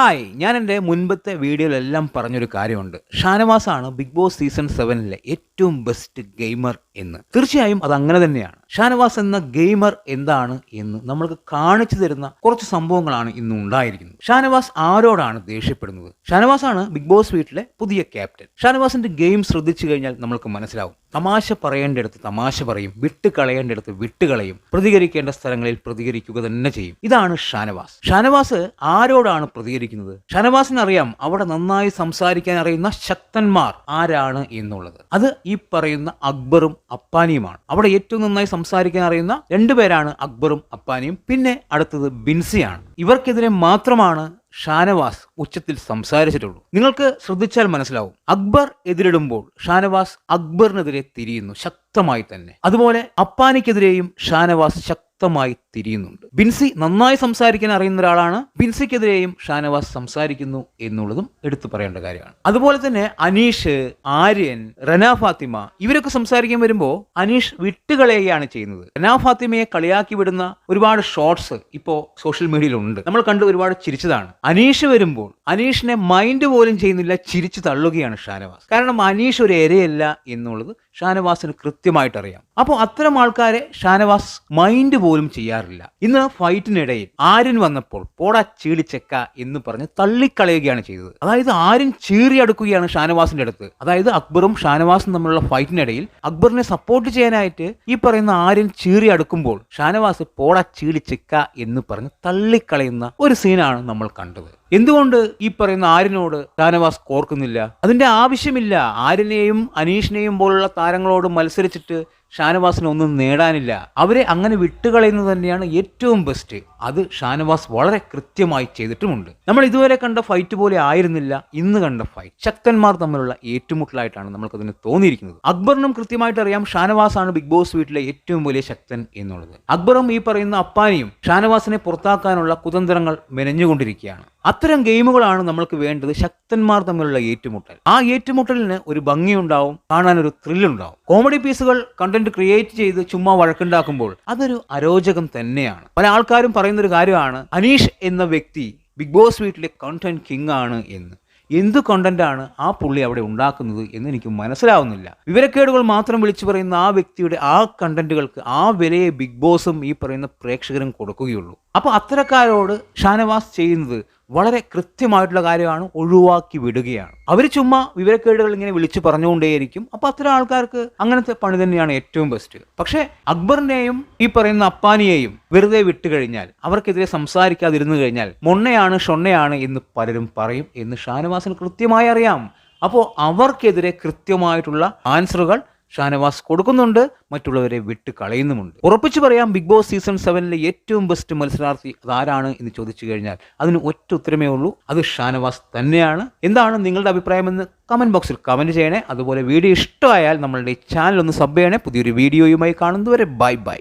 Hi ഞാൻ എന്റെ മുൻപത്തെ വീഡിയോയിലെല്ലാം പറഞ്ഞൊരു കാര്യമുണ്ട്. ഷാനവാസാണ് ബിഗ് ബോസ് സീസൺ സെവനിലെ ഏറ്റവും ബെസ്റ്റ് ഗെയിമർ എന്ന്. തീർച്ചയായും അത് അങ്ങനെ തന്നെയാണ്. ഷാനവാസ് എന്ന ഗെയിമർ എന്താണ് എന്ന് നമ്മൾക്ക് കാണിച്ചു തരുന്ന കുറച്ച് സംഭവങ്ങളാണ് ഇന്ന് ഉണ്ടായിരിക്കുന്നത്. ഷാനവാസ് ആരോടാണ് ദേഷ്യപ്പെടുന്നത്? ഷാനവാസ് ആണ് ബിഗ് ബോസ് വീട്ടിലെ പുതിയ ക്യാപ്റ്റൻ. ഷാനവാസിന്റെ ഗെയിം ശ്രദ്ധിച്ചു കഴിഞ്ഞാൽ നമ്മൾക്ക് മനസ്സിലാവും. തമാശ പറയേണ്ടിടത്ത് തമാശ പറയും വിട്ട് വിട്ടുകളയും വിട്ട് കളയും പ്രതികരിക്കേണ്ട സ്ഥലങ്ങളിൽ പ്രതികരിക്കുക തന്നെ ചെയ്യും. ഇതാണ് ഷാനവാസ്. ഷാനവാസ് ആരോടാണ് പ്രതികരിക്കുന്നത്? ഷാനവാസിനറിയാം അവിടെ നന്നായി സംസാരിക്കാൻ അറിയുന്ന ശക്തന്മാർ ആരാണ് എന്നുള്ളത്. അത് ഈ പറയുന്ന അക്ബറും അപ്പാനിയുമാണ്. അവിടെ ഏറ്റവും നന്നായി സംസാരിക്കാൻ അറിയുന്ന രണ്ടുപേരാണ് അക്ബറും അപ്പാനിയും. പിന്നെ അടുത്തത് ബിൻസിയാണ്. ഇവർക്കെതിരെ മാത്രമാണ് ഷാനവാസ് ഉച്ചത്തിൽ സംസാരിച്ചിട്ടുള്ളൂ. നിങ്ങൾക്ക് ശ്രദ്ധിച്ചാൽ മനസ്സിലാവും. അക്ബർ എതിരിടുമ്പോൾ ഷാനവാസ് അക്ബറിനെതിരെ തിരിയുന്നു ശക്തമായി തന്നെ. അതുപോലെ അപ്പാനിക്കെതിരെയും ഷാനവാസ് ശക്തമായി തിരിയുന്നുണ്ട്. ബിൻസി നന്നായി സംസാരിക്കാൻ അറിയുന്ന ഒരാളാണ്. ബിൻസിക്കെതിരെയും ഷാനവാസ് സംസാരിക്കുന്നു എന്നുള്ളതും എടുത്തു പറയേണ്ട കാര്യമാണ്. അതുപോലെ തന്നെ അനീഷ് ആര്യൻ റന ഫാത്തിമ ഇവരൊക്കെ സംസാരിക്കാൻ വരുമ്പോൾ അനീഷ് വിട്ടുകളയുകയാണ് ചെയ്യുന്നത്. റന ഫാത്തിമയെ കളിയാക്കി വിടുന്ന ഒരുപാട് ഷോർട്സ് ഇപ്പോ സോഷ്യൽ മീഡിയയിലുണ്ട്. നമ്മൾ കണ്ട് ഒരുപാട് ചിരിച്ചതാണ്. അനീഷ് വരുമ്പോൾ അനീഷിനെ മൈൻഡ് പോലും ചെയ്യുന്നില്ല ചിരിച്ചു തള്ളുകയാണ് ഷാനവാസ്. കാരണം അനീഷ് ഒരു എരയല്ല എന്നുള്ളത് ഷാനവാസിന് കൃത്യമായിട്ട് അറിയാം അപ്പോൾ അത്തരം ആൾക്കാരെ ഷാനവാസ് മൈൻഡ് പോലും ചെയ്യാറില്ല. ഇന്ന് ഫൈറ്റിനിടയിൽ ആര്യൻ വന്നപ്പോൾ പോടാ ചീളിച്ചെക്ക എന്ന് പറഞ്ഞ് തള്ളിക്കളയുകയാണ് ചെയ്തത്. അതായത് ആര്യൻ ചീറിയടുക്കുകയാണ് ഷാനവാസിന്റെ അടുത്ത്. അതായത് അക്ബറും ഷാനവാസും തമ്മിലുള്ള ഫൈറ്റിനിടയിൽ അക്ബറിനെ സപ്പോർട്ട് ചെയ്യാനായിട്ട് ഈ പറയുന്ന ആര്യൻ ചീറി അടുക്കുമ്പോൾ ഷാനവാസ് പോടാ ചീളിച്ചെക്ക എന്ന് പറഞ്ഞ് തള്ളിക്കളയുന്ന ഒരു സീനാണ് നമ്മൾ കണ്ടത്. എന്തുകൊണ്ട് ഈ പറയുന്ന ആര്യനോട് ഷാനവാസ് കോർക്കുന്നില്ല? അതിന്റെ ആവശ്യമില്ല. ആര്യനെയും അനീഷിനെയും പോലുള്ള താരങ്ങളോട് മത്സരിച്ചിട്ട് ഷാനവാസിന് ഒന്നും നേടാനില്ല. അവരെ അങ്ങനെ വിട്ടുകളയുന്നത് തന്നെയാണ് ഏറ്റവും ബെസ്റ്റ് അത് ഷാനവാസ് വളരെ കൃത്യമായി ചെയ്തിട്ടുമുണ്ട്. നമ്മൾ ഇതുവരെ കണ്ട ഫൈറ്റ് പോലെ ആയിരുന്നില്ല. ഇന്ന് കണ്ട ഫൈറ്റ് ശക്തന്മാർ തമ്മിലുള്ള ഏറ്റുമുട്ടലായിട്ടാണ് നമ്മൾക്കതിന് തോന്നിയിരിക്കുന്നത്. അക്ബറിനും കൃത്യമായിട്ട് അറിയാം ഷാനവാസ് ആണ് ബിഗ് ബോസ് വീട്ടിലെ ഏറ്റവും വലിയ ശക്തൻ എന്നുള്ളത്. അക്ബറും ഈ പറയുന്ന അപ്പാനിയും ഷാനവാസിനെ പുറത്താക്കാനുള്ള കുതന്ത്രങ്ങൾ മെനഞ്ഞുകൊണ്ടിരിക്കുകയാണ്. അത്തരം ഗെയിമുകളാണ് നമ്മൾക്ക് വേണ്ടത് ശക്തന്മാർ തമ്മിലുള്ള ഏറ്റുമുട്ടൽ. ആ ഏറ്റുമുട്ടലിന് ഒരു ഭംഗിയുണ്ടാവും കാണാൻ ഒരു ത്രില്ലുണ്ടാവും. കോമഡി പീസുകൾ കണ്ടന്റ് ക്രിയേറ്റ് ചെയ്ത് ചുമ്മാ വഴക്കുണ്ടാക്കുമ്പോൾ അതൊരു അരോചകം തന്നെയാണ്. പല ആൾക്കാരും പറയുന്ന ഒരു കാര്യമാണ് അനീഷ് എന്ന വ്യക്തി ബിഗ് ബോസ് വീട്ടിലെ കണ്ടന്റ് കിങ് ആണ് എന്ന്. എന്ത് കണ്ടന്റാണ് ആ പുള്ളി അവിടെ ഉണ്ടാക്കുന്നത് എന്ന് എനിക്ക് മനസ്സിലാവുന്നില്ല. വിവരക്കേടുകൾ മാത്രം വിളിച്ചു പറയുന്ന ആ വ്യക്തിയുടെ ആ കണ്ടന്റുകൾക്ക് ആ വിലയെ ബിഗ് ബോസും ഈ പറയുന്ന പ്രേക്ഷകരും കൊടുക്കുകയുള്ളൂ. അപ്പോൾ അത്തരക്കാരോട് ഷാനവാസ് ചെയ്യുന്നത് വളരെ കൃത്യമായിട്ടുള്ള കാര്യമാണ് ഒഴിവാക്കി വിടുകയാണ്. അവർ ചുമ്മാ വിവരക്കേടുകൾ ഇങ്ങനെ വിളിച്ചു പറഞ്ഞുകൊണ്ടേയിരിക്കും. അപ്പോൾ അത്തരം ആൾക്കാർക്ക് അങ്ങനത്തെ പണി തന്നെയാണ് ഏറ്റവും ബെസ്റ്റ് പക്ഷേ അക്ബറിനെയും ഈ പറയുന്ന അപ്പാനിയെയും വെറുതെ വിട്ടു കഴിഞ്ഞാൽ അവർക്കെതിരെ സംസാരിക്കാതിരുന്നു കഴിഞ്ഞാൽ മൊണ്ണയാണ് ഷൊണ്ണയാണ് എന്ന് പലരും പറയും എന്ന് ഷാനവാസിന് കൃത്യമായി അറിയാം. അപ്പോൾ അവർക്കെതിരെ കൃത്യമായിട്ടുള്ള ആൻസറുകൾ ഷാനവാസ് കൊടുക്കുന്നുണ്ട് മറ്റുള്ളവരെ വിട്ട് കളയുന്നുമുണ്ട്. ഉറപ്പിച്ചു പറയാം ബിഗ് ബോസ് സീസൺ സെവനിലെ ഏറ്റവും ബെസ്റ്റ് മത്സരാർത്ഥി അതാരാണ് എന്ന് ചോദിച്ചു കഴിഞ്ഞാൽ അതിന് ഒറ്റ ഉത്തരമേ ഉള്ളൂ അത് ഷാനവാസ് തന്നെയാണ്. എന്താണ് നിങ്ങളുടെ അഭിപ്രായമെന്ന് കമന്റ് ബോക്സിൽ കമന്റ് ചെയ്യണേ. അതുപോലെ വീഡിയോ ഇഷ്ടമായാൽ നമ്മളുടെ ചാനൽ ഒന്ന് സബ് ചെയ്യണേ. പുതിയൊരു വീഡിയോയുമായി കാണുന്നതുവരെ ബൈ ബൈ.